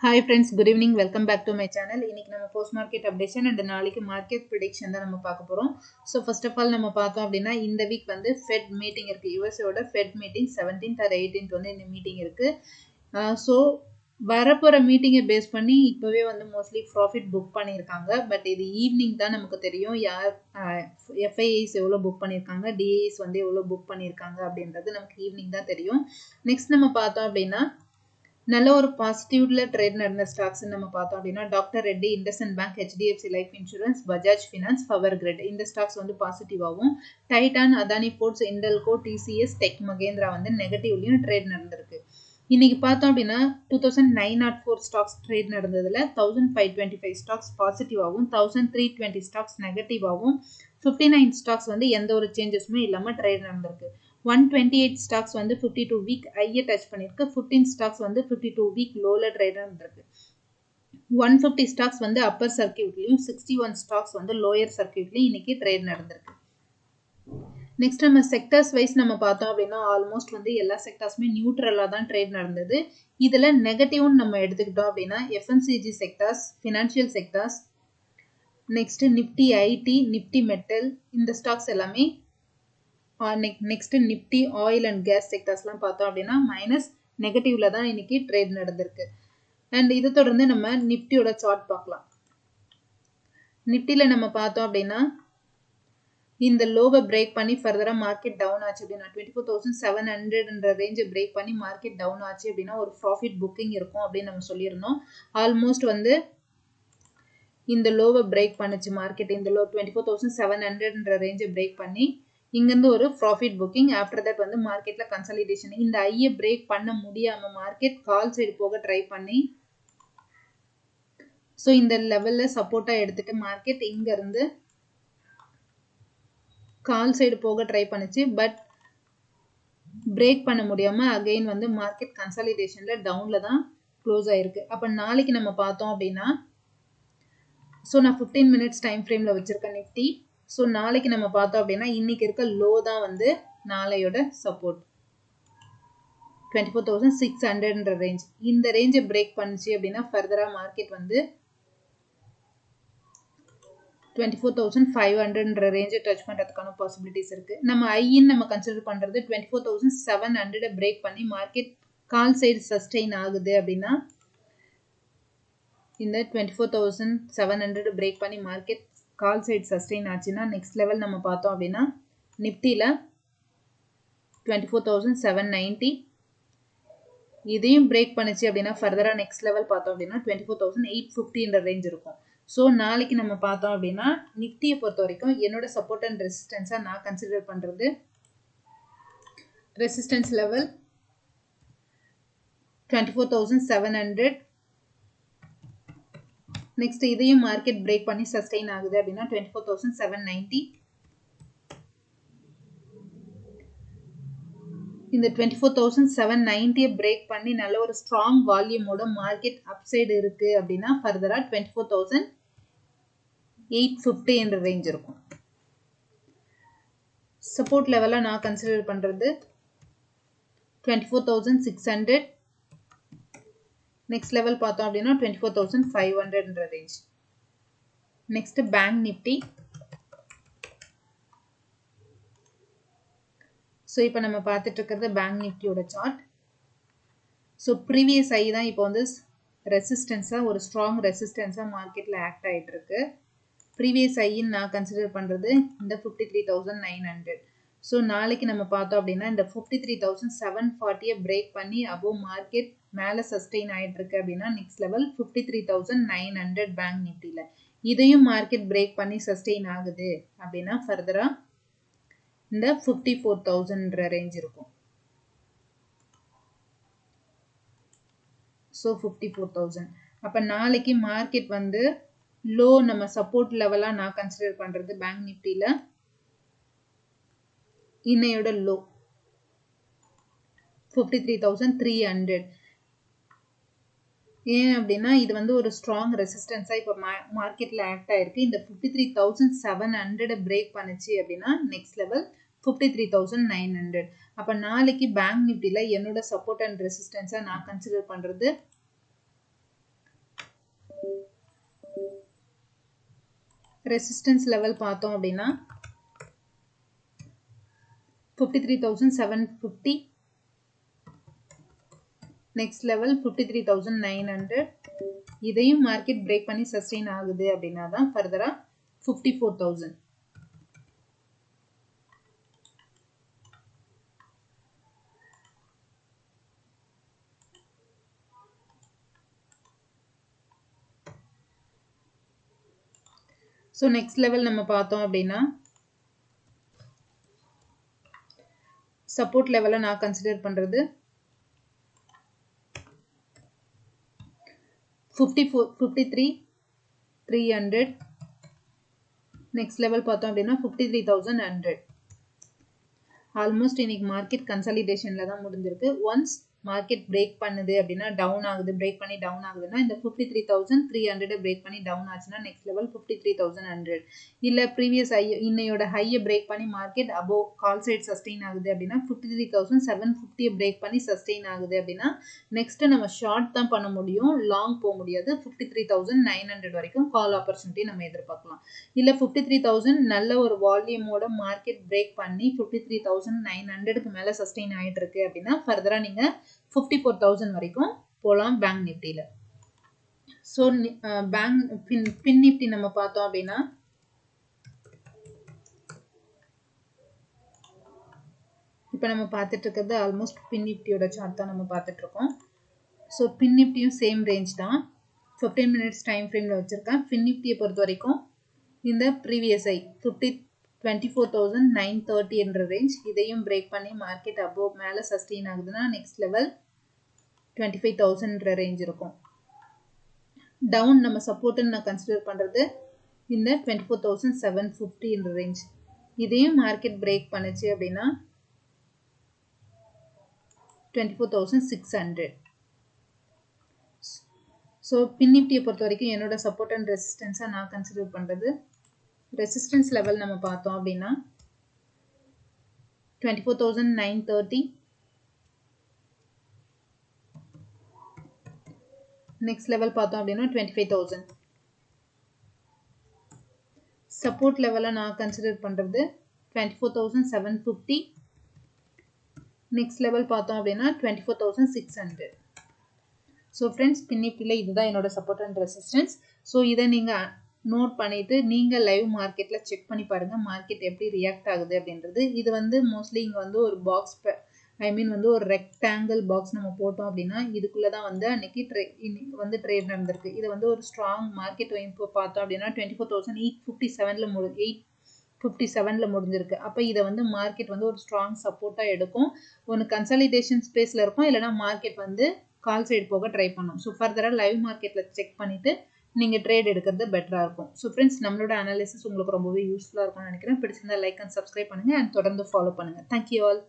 Hi friends good evening welcome back to my channel இன்னைக்கு நம்ம post market updation and நாளைக்கு market prediction தான் நம்ம பார்க்க போகிறோம் ஸோ ஃபர்ஸ்ட் ஆஃப் ஆல் நம்ம பார்த்தோம் அப்படின்னா இந்த வீக் வந்து ஃபெட் மீட்டிங் இருக்குது யூஎஸ்ஓட fed meeting seventeenth or eighteenth வந்து இந்த மீட்டிங் இருக்குது ஸோ வரப்போகிற மீட்டிங்கை பேஸ் பண்ணி இப்போவே வந்து மோஸ்ட்லி ப்ராஃபிட் புக் பண்ணியிருக்காங்க. பட் இது ஈவினிங் தான் நமக்கு தெரியும். யார் எஃப்ஐஐஸ் எவ்வளோ புக் பண்ணியிருக்காங்க? டிஏஎஸ் வந்து எவ்வளோ புக் பண்ணியிருக்காங்க அப்படின்றது நமக்கு ஈவினிங் தான் தெரியும். நெக்ஸ்ட் நம்ம பார்த்தோம் அப்படின்னா நல்ல ஒரு பாசிட்டிவ்ல ட்ரேட் நடந்த ஸ்டாக்ஸ் நம்ம பார்த்தோம் அப்படின்னா doctor Reddy IndusInd bank HDFC life insurance Bajaj finance power grid இந்த ஸ்டாக்ஸ் வந்து பாசிட்டிவாகவும் Titan Adani ports Hindalco TCS tech Mahindra வந்து நெகட்டிவ்லையும் ட்ரேட் நடந்திருக்கு. இன்னைக்கு பார்த்தோம் அப்படின்னா two thousand nine naught four stocks trade நடந்ததில் thousand five twenty five stocks பாசிட்டிவாகவும் thousand three twenty stocks நெகட்டிவாகவும் fifty nine stocks வந்து எந்த ஒரு சேஞ்சஸுமே இல்லாமல் ட்ரேட் நடந்திருக்கு. ஒன் டுவெண்ட்டி எயிட் ஸ்டாக்ஸ் வந்து ஃபிஃப்டி டூ வீக் ஐயை டச் பண்ணியிருக்கு ஃபிஃப்டீன் ஸ்டாக்ஸ் வந்து ஃபிஃப்டி டூ வீக் லோவில் ட்ரேட் நடந்திருக்கு ஒன் ஃபிஃப்டி ஸ்டாக்ஸ் வந்து அப்பர் சர்க்கியூட்லேயும் சிக்ஸ்டி ஒன் ஸ்டாக்ஸ் வந்து லோயர் சர்க்கியூட்லேயும் இன்னைக்கு ட்ரேட் நடந்திருக்கு. நெக்ஸ்ட் நம்ம செக்டர்ஸ் வைஸ் நம்ம பார்த்தோம் அப்படின்னா ஆல்மோஸ்ட் வந்து எல்லா செக்டர்ஸுமே நியூட்ரலாக தான் ட்ரேட் நடந்தது. இதில் நெகட்டிவ்னு நம்ம எடுத்துக்கிட்டோம் அப்படின்னா FMCG sectors financial sectors next Nifty IT Nifty metal இந்த ஸ்டாக்ஸ் எல்லாமே next Nifty oil and gas செக்டர்ஸ்லாம் பார்த்தோம் அப்படின்னா மைனஸ் நெகட்டிவ்ல தான் இன்னைக்கு ட்ரேட் நடந்திருக்கு. அண்ட் இதை தொடர்ந்து நம்ம நிப்டியோட சார்ட் பார்க்கலாம். நிப்டியில் நம்ம பார்த்தோம் அப்படின்னா இந்த லோவை பிரேக் பண்ணி ஃபர்தராக மார்க்கெட் டவுன் ஆச்சு அப்படின்னா டுவெண்ட்டி ஃபோர் தௌசண்ட் செவன் ஹண்ட்ரட்ன்ற ரேஞ்சை பிரேக் பண்ணி மார்க்கெட் டவுன் ஆச்சு அப்படின்னா ஒரு ப்ராஃபிட் புக்கிங் இருக்கும் அப்படின்னு நம்ம சொல்லியிருந்தோம். ஆல்மோஸ்ட் வந்து இந்த லோவை பிரேக் பண்ணுச்சு மார்க்கெட் இந்த low twenty four thousand seven ஹண்ட்ரட்ன்ற ரேஞ்சை பிரேக் பண்ணி இங்கேருந்து ஒரு ப்ராஃபிட் புக்கிங் ஆஃப்டர் தட் வந்து மார்க்கெட்டில் கன்சாலிடேஷன் இந்த ஐயை பிரேக் பண்ண முடியாமல் மார்க்கெட் கால் சைடு போக ட்ரை பண்ணி ஸோ இந்த லெவலில் சப்போர்ட்டாக எடுத்துகிட்டு மார்க்கெட் இங்கேருந்து கால் சைடு போக ட்ரை பண்ணுச்சு. பட் பிரேக் பண்ண முடியாமல் அகெயின் வந்து மார்க்கெட் கன்சாலிடேஷனில் டவுனில் தான் க்ளோஸ் ஆகிருக்கு அப்போ நாளைக்கு நம்ம பார்த்தோம் அப்படின்னா ஸோ நான் ஃபிஃப்டீன் மினிட்ஸ் டைம் ஃப்ரேமில் வச்சுருக்கேன் நிஃப்டி ஸோ நாளைக்கு நம்ம பார்த்தோம் அப்படின்னா இன்னைக்கு இருக்க லோ தான் வந்து நாளையோட support twenty four thousand six ஹண்ட்ரட்ன்ற range இந்த ரேஞ்சை பிரேக் பண்ணுச்சு அப்படின்னா ஃபர்தராக மார்க்கெட் வந்து டுவெண்ட்டி ஃபோர் தௌசண்ட் ஃபைவ் ஹண்ட்ரட்ன்ற ரேஞ்சை டச் பண்ணுறதுக்கான பாசிபிலிட்டிஸ் இருக்குது நம்ம ஐன்னு நம்ம கன்சிடர் பண்ணுறது டுவெண்ட்டி ஃபோர் தௌசண்ட் செவன் ஹண்ட்ரடை பிரேக் பண்ணி மார்க்கெட் கால் சைடு சஸ்டெயின் ஆகுது அப்படின்னா இந்த twenty four thousand seven hundred break பண்ணி மார்க்கெட் கால் சைடு சஸ்டெயின் ஆச்சுன்னா நெக்ஸ்ட் லெவல் நம்ம பார்த்தோம் அப்படின்னா நிப்டியில் twenty four thousand seven ninety இதையும் பிரேக் பண்ணுச்சு அப்படின்னா ஃபர்தராக நெக்ஸ்ட் லெவல் பார்த்தோம் அப்படின்னா டுவெண்ட்டி ஃபோர் தௌசண்ட் எயிட் ஃபிஃப்டின்ற ரேஞ்ச் இருக்கும். ஸோ நாளைக்கு நம்ம பார்த்தோம் அப்படின்னா நிஃப்டியை பொறுத்த வரைக்கும் என்னோட சப்போர்ட் அண்ட் ரெசிஸ்டன்ஸாக நான் கன்சிடர் பண்ணுறது resistance level twenty four thousand seven hundred next இதையும் மார்க்கெட் பிரேக் பண்ணி சஸ்டெயின் ஆகுது அப்படின்னா twenty four thousand seven ninety இந்த டுவெண்ட்டி ஃபோர் தௌசண்ட் செவன் நைன்ட்டியை பிரேக் பண்ணி நல்ல ஒரு ஸ்ட்ராங் வால்யூமோட மார்க்கெட் அப்சைடு இருக்குது அப்படின்னா ஃபர்தராக twenty four thousand eight fifty என்ற ரேஞ்ச் இருக்கும். சப்போர்ட் லெவலாக நான் கன்சிடர் பண்ணுறது twenty four thousand six hundred next level பார்த்தோம் அப்படின்னா twenty four thousand five ஹண்ட்ரட்ன்ற range next bank Nifty so இப்போ நம்ம பார்த்துட்டு இருக்கிறது பேங்க் நிஃப்டியோட சார்ட் ஸோ ப்ரீவியஸ் ஐ தான் இப்போ வந்து ரெசிஸ்டன்ஸாக ஒரு ஸ்ட்ராங் ரெசிஸ்டன்ஸாக மார்க்கெட்டில் ஆக்ட் ஆகிட்டு இருக்கு ப்ரீவியஸ் ஐன்னு நான் கன்சிடர் பண்ணுறது இந்த fifty three thousand nine hundred so நாளைக்கு நம்ம பார்த்தோம் அப்படின்னா இந்த ஃபிஃப்டி த்ரீ தௌசண்ட் செவன் ஃபார்ட்டியை பிரேக் பண்ணி அபோவ் மார்க்கெட் மேலே சஸ்டெயின் ஆகிட்டு இருக்கு அப்படின்னா next level fifty three thousand nine hundred bank நிஃப்டியில் இதையும் மார்க்கெட் பிரேக் பண்ணி சஸ்டெயின் ஆகுது அப்படின்னா ஃபர்தராக இந்த ஃபிஃப்டி ஃபோர் தௌசண்ட்ற ரேஞ்ச் இருக்கும். ஸோ ஃபிஃப்டி ஃபோர் தௌசண்ட் அப்போ நாளைக்கு மார்க்கெட் வந்து லோ நம்ம சப்போர்ட் லெவலாக நான் கன்சிடர் பண்ணுறது பேங்க் நிஃப்டியில் இன்னையோட low fifty three thousand three hundred ஏன் அப்படின்னா இது வந்து ஒரு ஸ்ட்ராங் ரெசிஸ்டன்ஸாக இப்போ மா மார்க்கெட்டில் ஆக்ட் ஆகிருக்கு இந்த ஃபிஃப்டி த்ரீ தௌசண்ட் செவன் ஹண்ட்ரடை பிரேக் பண்ணுச்சு அப்படின்னா next level fifty three thousand nine hundred அப்போ நாளைக்கு பேங்க் நிஃப்டியில் என்னோட சப்போர்ட் அண்ட் ரெசிஸ்டன்ஸாக நான் கன்சிடர் பண்ணுறது ரெசிஸ்டன்ஸ் லெவல் பார்த்தோம் அப்படின்னா fifty three thousand seven fifty next level fifty three thousand nine hundred இதையும் மார்க்கெட் பிரேக் பண்ணி சஸ்டெயின் ஆகுது அப்படின்னா தான் ஃபர்தராக fifty four thousand so next level நம்ம பார்த்தோம் அப்படின்னா சப்போர்ட் லெவலை நான் கன்சிடர் பண்ணுறது fifty four fifty three three hundred next level பார்த்தோம் அப்படின்னா fifty three thousand hundred almost இன்னைக்கு மார்க்கெட் கன்சாலிடேஷனில் தான் முடிஞ்சிருக்கு. ஒன்ஸ் மார்க்கெட் பிரேக் பண்ணுது அப்படின்னா டவுன் ஆகுது பிரேக் பண்ணி டவுன் ஆகுதுன்னா இந்த fifty three thousand three hundred break பண்ணி டவுன் ஆச்சுன்னா next level fifty three thousand hundred இல்லை ப்ரீவியஸ் ஹை இன்னையோட ஹையை பிரேக் பண்ணி market above call side sustain ஆகுது அப்படின்னா ஃபிஃப்டி த்ரீ தௌசண்ட் செவன் ஃபிஃப்டியை பிரேக் பண்ணி சஸ்டெயின் ஆகுது அப்படின்னா நெக்ஸ்ட் நம்ம ஷார்ட் தான் பண்ண முடியும் லாங் போக முடியாது. Fifty three thousand nine hundred வரைக்கும் கால் ஆப்பர்ச்சுனிட்டி நம்ம எதிர்பார்க்கலாம். இல்லை ஃபிஃப்டி த்ரீ தௌசண்ட் நல்ல ஒரு வால்யூமோட மார்க்கெட் பிரேக் பண்ணி ஃபிஃப்டி த்ரீ தௌசண்ட் நைன் ஹண்ட்ரடுக்கு மேலே சஸ்டெயின் ஆகிட்டு இருக்கு அப்படின்னா ஃபர்தராக நீங்கள் ஃபிஃப்டி ஃபோர் தௌசண்ட் வரைக்கும் போகலாம் பேங்க் நிஃப்டியில் so bank fin fin Nifty நம்ம பார்த்தோம் அப்படின்னா இப்போ நம்ம பார்த்துட்டு இருக்கிறது ஆல்மோஸ்ட் பின் நிஃப்டியோட சார்ட் தான் நம்ம பார்த்துட்டு இருக்கோம். ஸோ பின் நிஃப்டியும் சேம் ரேஞ்ச் தான். ஃபிஃப்டீன் மினிட்ஸ் டைம் ஃப்ரேமில் வச்சுருக்கேன். பின் நிஃப்டியை பொறுத்த வரைக்கும் இந்த previous high fifty twenty four thousand nine thirty என்ற ரேஞ்ச் இதையும் பிரேக் பண்ணி மார்க்கெட் அபோவ் மேலே சஸ்டெயின் ஆகுதுன்னா நெக்ஸ்ட் லெவல் டுவெண்ட்டி ஃபைவ் தௌசண்ட்ன்ற ரேஞ்ச் இருக்கும். டவுன் நம்ம சப்போர்ட்டுன்னு நான் கன்சிடர் பண்ணுறது இந்த டுவெண்ட்டி ஃபோர் தௌசண்ட் செவன் ஃபிஃப்டின்ற ரேஞ்ச் இதையும் மார்க்கெட் பிரேக் பண்ணுச்சு அப்படின்னா twenty four thousand six hundred so fin நிஃப்டியை பொறுத்த வரைக்கும் என்னோட சப்போர்ட் அண்ட் ரெசிஸ்டன்ஸாக நான் கன்சிடர் பண்ணுறது ரெசிஸ்டன்ஸ் லெவல் நம்ம பார்த்தோம் அப்படின்னா twenty four thousand nine thirty next level பார்த்தோம் அப்படின்னா டுவெண்ட்டி ஃபைவ் தௌசண்ட் சப்போர்ட் லெவலை நான் கன்சிடர் பண்ணுறது twenty four thousand seven fifty next level பார்த்தோம் அப்படின்னா twenty four thousand six hundred so friends பின்னிப்பில் இதுதான் என்னோட சப்போர்ட் அண்ட் ரெசிஸ்டன்ஸ் ஸோ இதை நீங்கள் நோட் பண்ணிவிட்டு நீங்கள் லைவ் மார்க்கெட்டில் செக் பண்ணி பாருங்கள் மார்க்கெட் எப்படி ரியாக்ட் ஆகுது அப்படின்றது. இது வந்து மோஸ்ட்லி இங்கே வந்து ஒரு பாக்ஸ் ஐ மீன் வந்து ஒரு ரெக்டாங்கிள் பாக்ஸ் நம்ம போட்டோம் அப்படின்னா இதுக்குள்ளே தான் வந்து அன்றைக்கி ட்ரே இன்னைக்கு வந்து ட்ரேட் நடந்திருக்கு. இது வந்து ஒரு ஸ்ட்ராங் மார்க்கெட் இப்போ பார்த்தோம் அப்படின்னா twenty four thousand eight fifty செவனில் முடி எயிட் ஃபிஃப்டி செவனில் முடிஞ்சிருக்கு. அப்போ இதை வந்து மார்க்கெட் வந்து ஒரு ஸ்ட்ராங் சப்போர்ட்டாக எடுக்கும். ஒன்று கன்சாலிடேஷன் ஸ்பேஸில் இருக்கும் இல்லைனா மார்க்கெட் வந்து கால் சைடு போக ட்ரை பண்ணும். ஸோ ஃபர்தராக லைவ் மார்க்கெட்டில் செக் பண்ணிவிட்டு நீங்கள் ட்ரேட் எடுக்கிறது பெட்டராக இருக்கும். ஸோ ஃப்ரெண்ட்ஸ் நம்மளோட அனாலிசிஸ் உங்களுக்கு ரொம்பவே யூஸ்ஃபுல்லாக இருக்கும்னு நினைக்கிறேன். பிடிச்சிருந்தா லைக் அண்ட் சப்ஸ்கிரைப் பண்ணுங்கள் அண்ட் தொடர்ந்து ஃபாலோ பண்ணுங்கள் தேங்க்யூ ஆல்